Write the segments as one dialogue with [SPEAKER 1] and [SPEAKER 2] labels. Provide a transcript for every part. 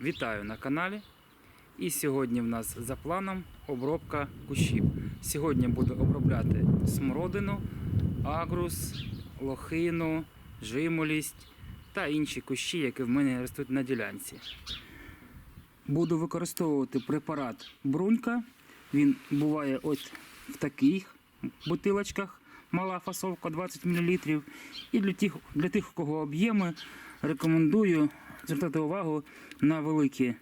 [SPEAKER 1] Вітаю на каналі. І сьогодні в нас за планом обробка кущів. Сьогодні буду обробляти смородину, агрус, лохину, жимолість та інші кущі, які в мене ростуть на ділянці. Буду використовувати препарат брунька. Він буває ось в таких бутилочках. Мала фасовка 20 мл. І для тих, для тих, у кого об'єми, рекомендую звертати увагу на великі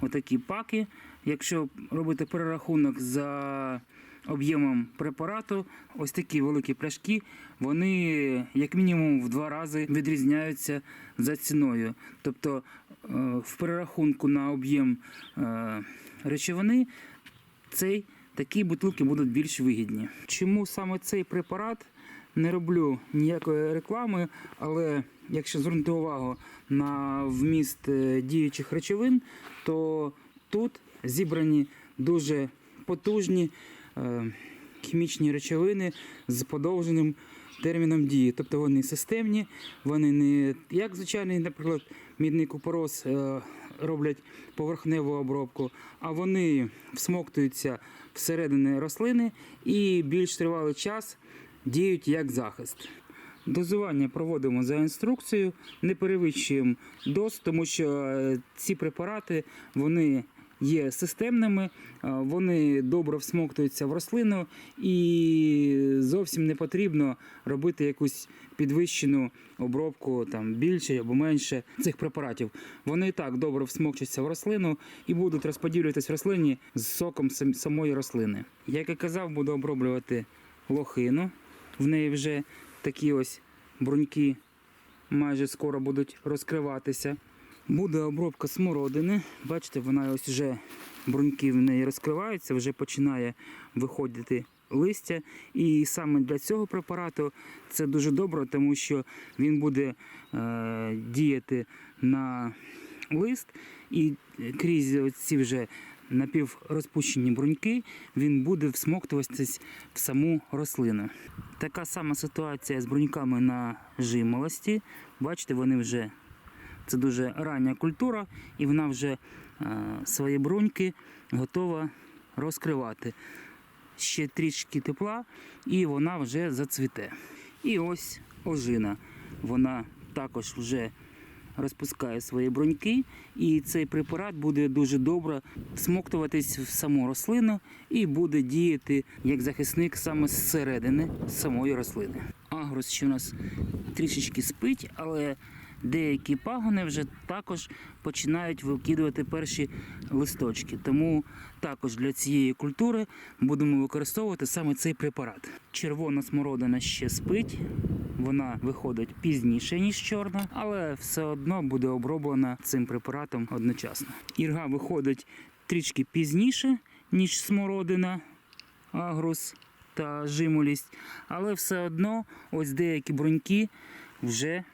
[SPEAKER 1] отакі паки. Якщо робити перерахунок за об'ємом препарату, ось такі великі пляшки, вони як мінімум в два рази відрізняються за ціною. Тобто е, в перерахунку на об'єм е, речовини цей такі бутилки будуть більш вигідні. Чому саме цей препарат? Не роблю ніякої реклами, але якщо звернути увагу на вміст е, діючих речовин, то тут зібрані дуже потужні е, хімічні речовини з подовженим терміном дії. Тобто вони системні, вони не як звичайний, наприклад, мідний купорос е, роблять поверхневу обробку, а вони всмоктуються всередини рослини і більш тривалий час діють як захист. Дозування проводимо за інструкцією, не перевищуємо доз, тому що е, ці препарати вони є системними, е, вони добре всмоктуються в рослину і зовсім не потрібно робити якусь підвищену обробку там більше або менше цих препаратів. Вони і так добре всмокчуться в рослину і будуть розподілюватись в рослині з соком самої рослини. Як і казав, буду оброблювати лохину. В неї вже такі ось бруньки майже скоро будуть розкриватися. Буде обробка смородини. Бачите, вона ось вже бруньки в неї розкриваються, вже починає виходити листя. І саме для цього препарату це дуже добре, тому що він буде е, діяти на лист і крізь ці вже напіврозпущені бруньки він буде всмоктуватись в саму рослину. Така сама ситуація з бруньками на жимолості. Бачите, вони вже це дуже рання культура, і вона вже е, свої бруньки готова розкривати. Ще трішки тепла, і вона вже зацвіте. І ось ожина. Вона також вже розпускає свої бруньки, і цей препарат буде дуже добре всмоктуватись в саму рослину і буде діяти як захисник саме зсередини самої рослини. Агрос ще у нас трішечки спить, але деякі пагони вже також починають викидувати перші листочки. Тому також для цієї культури будемо використовувати саме цей препарат. Червона смородина ще спить, вона виходить пізніше, ніж чорна, але все одно буде оброблена цим препаратом одночасно. Ірга виходить трішки пізніше, ніж смородина, агрус та жимолість, але все одно ось деякі бруньки вже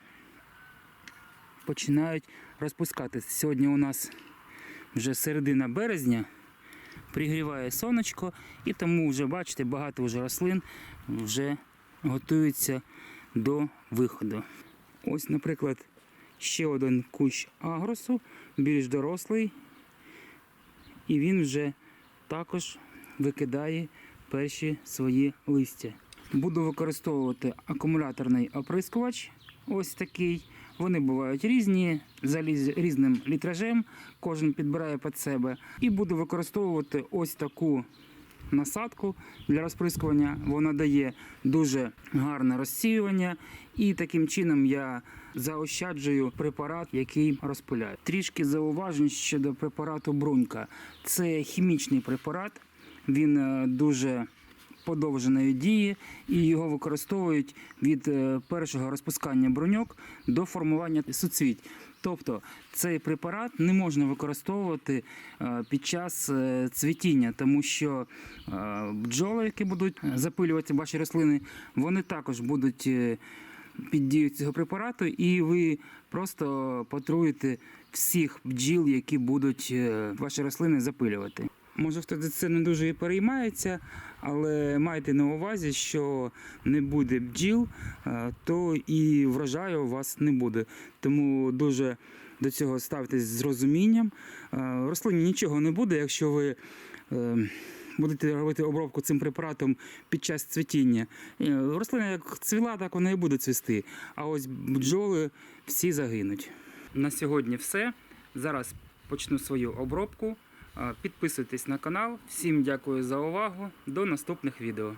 [SPEAKER 1] починають розпускатися. Сьогодні у нас вже середина березня, пригріває сонечко, і тому вже бачите, багато вже рослин вже готуються до виходу. Ось, наприклад, ще один кущ агросу, більш дорослий, і він вже також викидає перші свої листя. Буду використовувати акумуляторний оприскувач. Ось такий. Вони бувають різні, заліз різним літражем, кожен підбирає під себе. І буду використовувати ось таку насадку для розприскування. Вона дає дуже гарне розсіювання, і таким чином я заощаджую препарат, який розпиляю. Трішки зауважень щодо препарату брунька. Це хімічний препарат, він е, дуже подовженої дії і його використовують від е, першого розпускання бруньок до формування суцвіть. Тобто цей препарат не можна використовувати е, під час е, цвітіння, тому що е, бджоли, які будуть запилювати ваші рослини, вони також будуть під дією цього препарату, і ви просто потруєте всіх бджіл, які будуть ваші рослини запилювати. Може, хтось це не дуже і переймається, але майте на увазі, що не буде бджіл, то і врожаю у вас не буде. Тому дуже до цього ставитесь з розумінням. Рослині нічого не буде, якщо ви е, будете робити обробку цим препаратом під час цвітіння. Е, Рослина як цвіла, так вона і буде цвісти. А ось бджоли всі загинуть. На сьогодні все. Зараз почну свою обробку. Е, Підписуйтесь на канал. Всім дякую за увагу. До наступних відео.